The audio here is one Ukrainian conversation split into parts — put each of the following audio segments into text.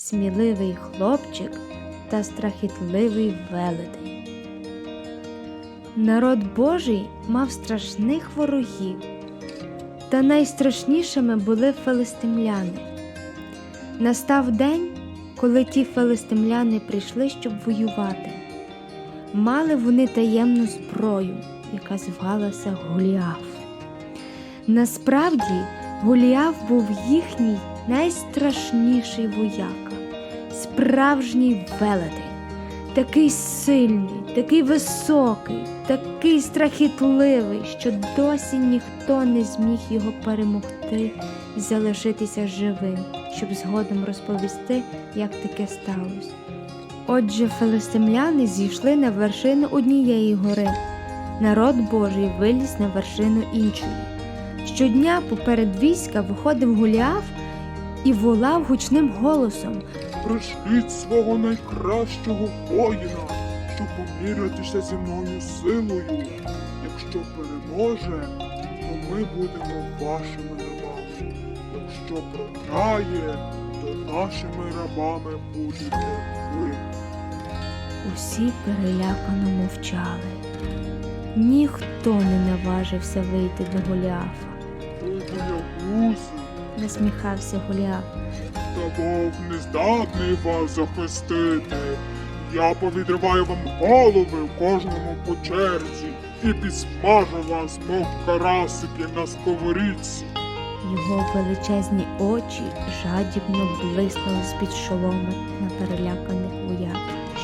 сміливий хлопчик та страхітливий велетень. Народ Божий мав страшних ворогів, та найстрашнішими були филистимляни. Настав день, коли ті филистимляни прийшли, щоб воювати. Мали вони таємну зброю, яка звалася Голіаф. Насправді, Голіаф був їхній найстрашніший вояка, справжній велетень, такий сильний, такий високий, такий страхітливий, що досі ніхто не зміг його перемогти і залишитися живим, щоб згодом розповісти, як таке сталося. Отже, филистимляни зійшли на вершину однієї гори. Народ Божий виліз на вершину іншої. Щодня поперед війська виходив Голіаф і волав гучним голосом. Пришліть свого найкращого воїна, щоб помірятися зі мною силою. Якщо переможе, то ми будемо вашими рабами. Якщо програє, то нашими рабами будете ви. Усі перелякано мовчали. Ніхто не наважився вийти до Голіафа. Ви боягузи, Насміхався Голіаф. та Бог не здатний вас захистити. Я повідриваю вам голови кожному по черзі і підсмажу вас, мов карасики на сковорідці. Його величезні очі жадібно блиснули з-під шоломи на переляканих вояк,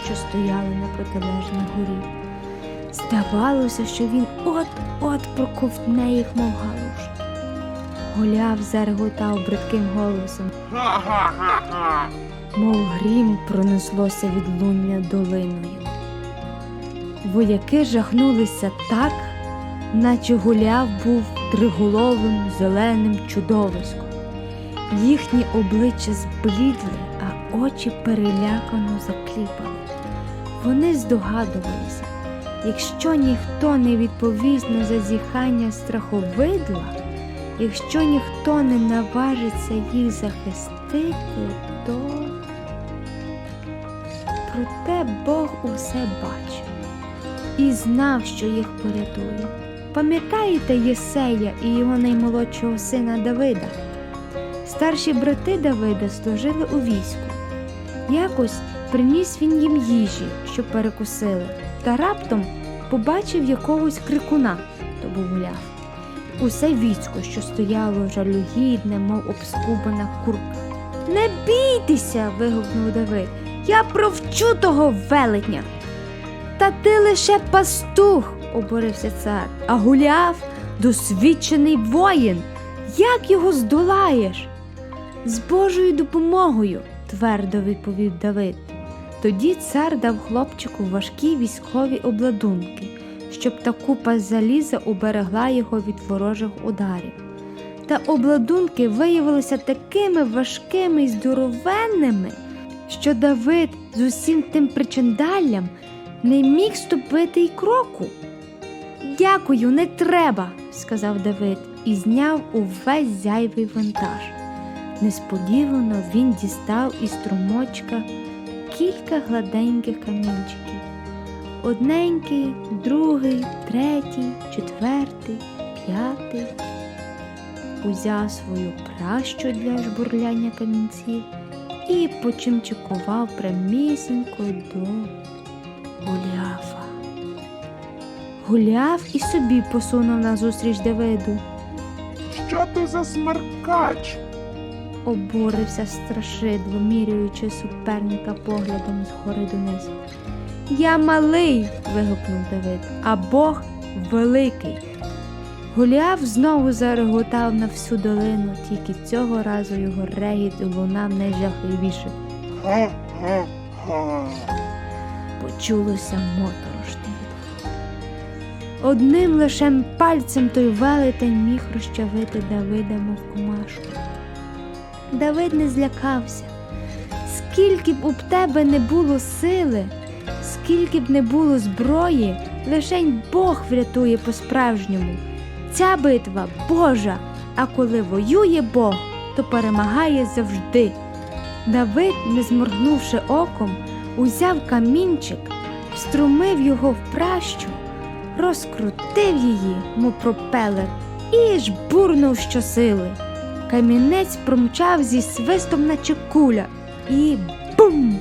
що стояли на протилежній горі. Здавалося, що він от-от проковтне їх, мов Голіаф зареготав бридким голосом, мов грім пронеслося відлуння долиною. Вояки жахнулися так, наче гуляв був триголовим зеленим чудовиськом. Їхні обличчя зблідли, а очі перелякано закліпали. Вони здогадувалися, якщо ніхто не відповість на зазіхання страховидла, якщо ніхто не наважиться їх захистити, то проте Бог усе бачив і знав, що їх порятує. Пам'ятаєте Єсея і його наймолодшого сина Давида? Старші брати Давида служили у війську. Якось приніс він їм їжі, щоб перекусили, та раптом побачив якогось крикуна, то був гуляв. Усе військо, що стояло жалюгідне, мов обскубана курка. Не бійтеся. вигукнув Давид. Я провчу того велетня. Та ти лише пастух, обурився цар, а гуляв досвідчений воїн. Як його здолаєш? З Божою допомогою, твердо відповів Давид. Тоді цар дав хлопчику важкі військові обладунки, щоб та купа заліза уберегла його від ворожих ударів. Та обладунки виявилися такими важкими і здоровенними, що Давид з усім тим причиндаллям не міг ступити й кроку. Дякую, не треба, сказав Давид і зняв увесь зайвий вантаж. Несподівано він дістав із струмочка кілька гладеньких камінчиків. Одненький, другий, третій, четвертий, п'ятий. Узяв свою пращу для жбурляння камінців і почимчикував прямісінько до Голіафа. Голіаф і собі посунув назустріч Давиду. Що ти за смеркач? Обурився страшидло, міряючи суперника поглядом згори донизу. Я малий. вигукнув Давид, а Бог великий. Голіаф знову зареготав на всю долину, тільки цього разу його регіт лунав найжахливіше. Почулося моторошне. Одним лише пальцем той велетень міг розчавити Давида, мов комашку. Давид не злякався. Скільки б у тебе не було сили, скільки б не було зброї, лишень Бог врятує по-справжньому. Ця битва Божа, а коли воює Бог, то перемагає завжди. Давид, не зморгнувши оком, узяв камінчик, струмив його в пращу, розкрутив її, мов пропелер, і жбурнув щосили. Камінець промчав зі свистом, наче куля, і бум!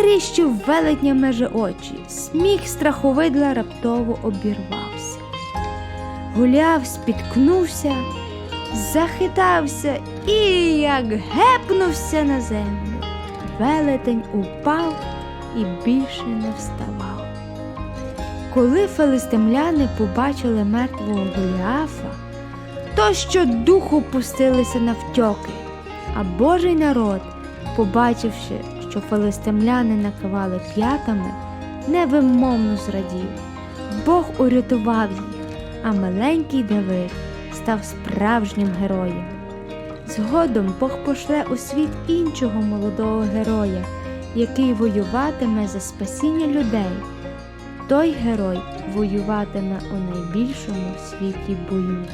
Вперіщив велетня межі очі, сміх страховидла раптово обірвався. Гуляв, спіткнувся, захитався і як гепнувся на землю. Велетень упав і більше не вставав. Коли филистимляни побачили мертвого Голіафа, то щодуху пустилися навтьоки, а Божий народ, побачивши, що филистимляни накивали п'ятами, невимовно зрадів. Бог урятував їх, а маленький Давид став справжнім героєм. Згодом Бог пошле у світ іншого молодого героя, який воюватиме за спасіння людей. Той герой воюватиме у найбільшому світі бою.